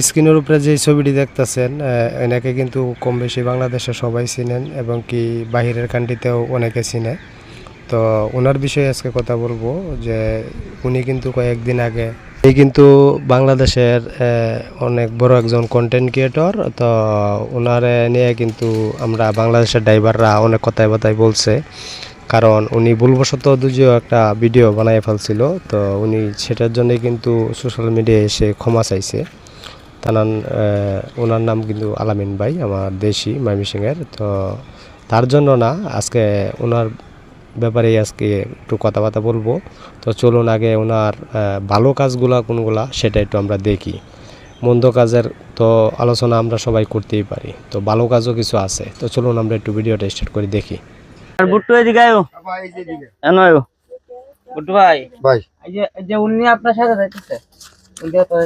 স্ক্রিনের উপরে যে ছবিটি দেখতেছেন এনাকে কিন্তু কম বেশি বাংলাদেশে সবাই চিনেন এবং কি বাহিরের কান্ট্রিতেও অনেকে চিনে। তো ওনার বিষয়ে আজকে কথা বলব যে উনি কিন্তু কয়েকদিন আগে এই কিন্তু বাংলাদেশের অনেক বড় একজন কন্টেন্ট ক্রিয়েটর তো ওনারে নিয়ে কিন্তু আমরা বাংলাদেশের ড্রাইভাররা অনেক কথায় কথায় বলছে। কারণ উনি ভুলবশত দুজিও একটা ভিডিও বানাই ফেলছিল। তো উনি সেটার জন্যই কিন্তু সোশ্যাল মিডিয়ায় এসে ক্ষমা চাইছে। আহ, ওনার নাম কিন্তু আলামিন ভাই আমার দেশি ময়মনসিংহের তো তার জন্য না আজকে ওনার ব্যাপারে আজকে একটু কথাবার্তা বলব। তো চলুন আগে ওনার ভালো কাজগুলা কোনগুলা সেটা একটু আমরা দেখি। মন্দ কাজের তো আলোচনা আমরা সবাই করতেই পারি তো ভালো কাজও কিছু আছে। তো চলুন আমরা একটু ভিডিওটা স্টার্ট করে দেখি। আর বুট্টু এদিকে আয়ো। এনো বুট্টু ভাই। ভাই। এই যে উনি আপনার সাথে যাইতেছে।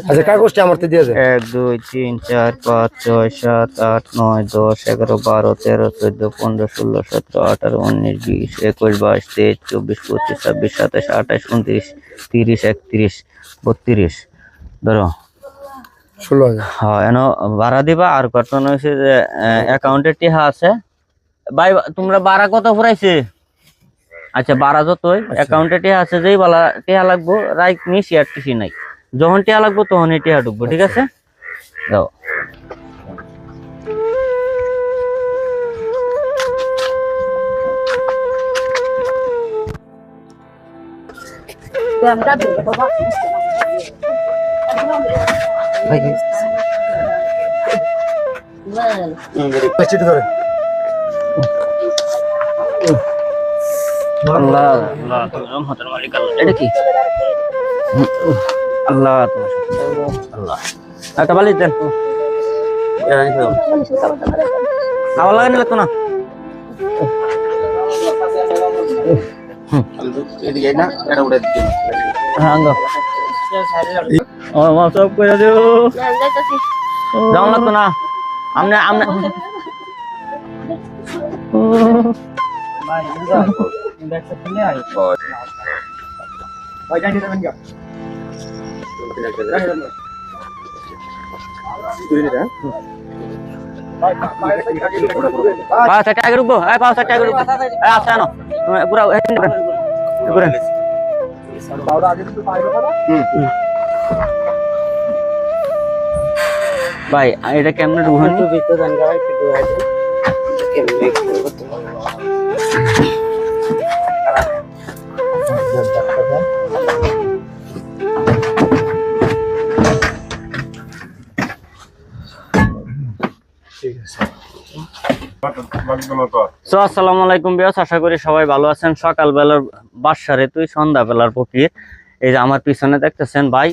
আচ্ছা কাগজটা আমার দিয়ে দেন এক দুই তিন চার পাঁচ ছয় সাত আট নয় দশ এগারো বারো তেরো চোদ্দ পনেরো ষোলো সতেরো আঠারো উনিশ বিশ একুশ বাইশ তেইশ চব্বিশ পঁচিশ ছাব্বিশ সাতাশ আঠাশ উনত্রিশ তিরিশ একত্রিশ বত্রিশ। ধরো। ষোলো হ্যাঁ এনো ভাড়া দিবা আর ঘটনা হয়েছে যে অ্যাকাউন্টে টিহা আছে? ভাই তোমরা ভাড়া কত ফুরাইছে? আচ্ছা ভাড়া যতই অ্যাকাউন্টে টিহা আছে যেই বালা টিহা লাগবো রাইট মিস আর কিছু নাই। যখন টিহা লাগবো তখন এই টিহা ঢুকবো ঠিক আছে? দাও। আল্লাহ। আল্লাহ মালিক আল্লাহ। এটা কি? আল্লাহ। আল্লাহ। একটা বালিশ দেন। খাওয়া লাগানি লাগতো না? হ্যাঁ আঙ্গ। ও মা সব করে দিও। যাও লাগতো না? আমনে আমনে। পাঁচ সাইড আগে রুকবো। এই পাঁচ সাইড আগে রুকবো। এই আচ্ছা আনো। পুরো করেন ভাই, এটা কেমনে সো আসসালামু আলাইকুম বিয়াস আশা করি সবাই ভালো আছেন। সকালবেলার বাসারে তুই সন্ধ্যাবেলার ফকির এই যে আমার পিছনে দেখতেছেন ভাই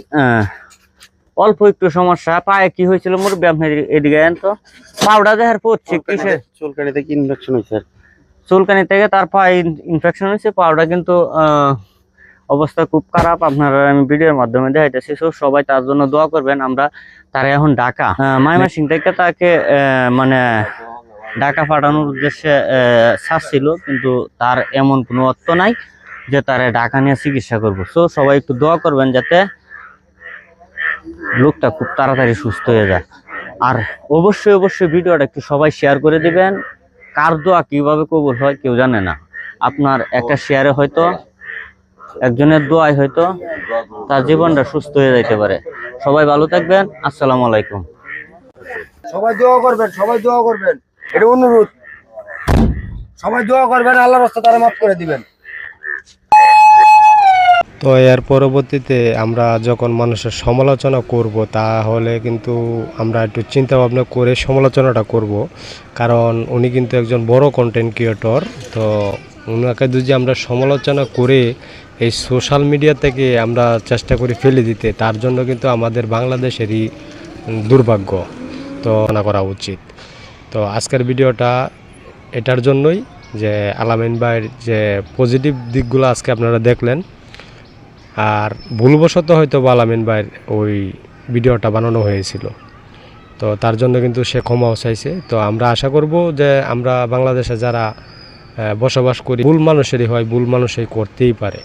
অল্প একটু সমস্যা। পায়ে কি হয়েছিল মুরব্বী আপনি এদিকে তো। পাউডা দেখার পড়ছে কিসের? চুলকানিতে কি ইনফেকশন হয়েছে? চুলকানি থেকে তার পায়ে ইনফেকশন হয়েছে পাউডার কিন্তু অবস্থা খুব খারাপ। আপনারা আমি ভিডিওর মাধ্যমে দেখাইতেছি। সো সবাই তার জন্য দোয়া করবেন। আমরা তারা এখন ঢাকা। মাইমা সিং থেকে তাকে আহ, মানে ঢাকা পাঠানোর উদ্দেশ্যে ছাড়ছিল কিন্তু তার এমন কোনো অর্থ নাই যে তারা ঢাকা নিয়ে চিকিৎসা করব। সো সবাই একটু দোয়া করবেন যাতে লোকটা খুব তাড়াতাড়ি সুস্থ হয়ে যায়। আর অবশ্যই অবশ্যই ভিডিওটা একটু সবাই শেয়ার করে দিবেন। কার দোয়া কীভাবে কবুল হয় কেউ জানে না। আপনার একটা শেয়ারে হয়তো, একজনের দোয়ায় হয়তো তার জীবনটা সুস্থ হয়ে যাইতে পারে। সবাই ভালো থাকবেন। আসসালামু আলাইকুম। সবাই দোয়া করবেন, সবাই দোয়া করবেন। এটা অনুরোধ। সবাই দোয়া করবেন আল্লাহ রাস্তা তারা মাফ করে দিবেন। তো এর পরবর্তীতে আমরা যখন মানুষের সমালোচনা করব, তাহলে কিন্তু আমরা একটু চিন্তা ভাবনা করে সমালোচনাটা করব। কারণ উনি কিন্তু একজন বড় কন্টেন্ট ক্রিয়েটর তো ওনাকে যদি আমরা সমালোচনা করে এই সোশ্যাল মিডিয়া থেকে আমরা চেষ্টা করি ফেলে দিতে, তার জন্য কিন্তু আমাদের বাংলাদেশেরই দুর্ভাগ্য। তো করা উচিত। তো আজকের ভিডিওটা এটার জন্যই যে আলামিন ভাইয়ের যে পজিটিভ দিকগুলো আজকে আপনারা দেখলেন। আর ভুলবশত হয়তো বা আলামিন ভাইয়ের ওই ভিডিওটা বানানো হয়েছিল। তো তার জন্য কিন্তু সে ক্ষমাও চাইছে। তো আমরা আশা করব যে আমরা বাংলাদেশে যারা বসবাস করি, ভুল মানুষেরই হয়, ভুল মানুষই করতেই পারে।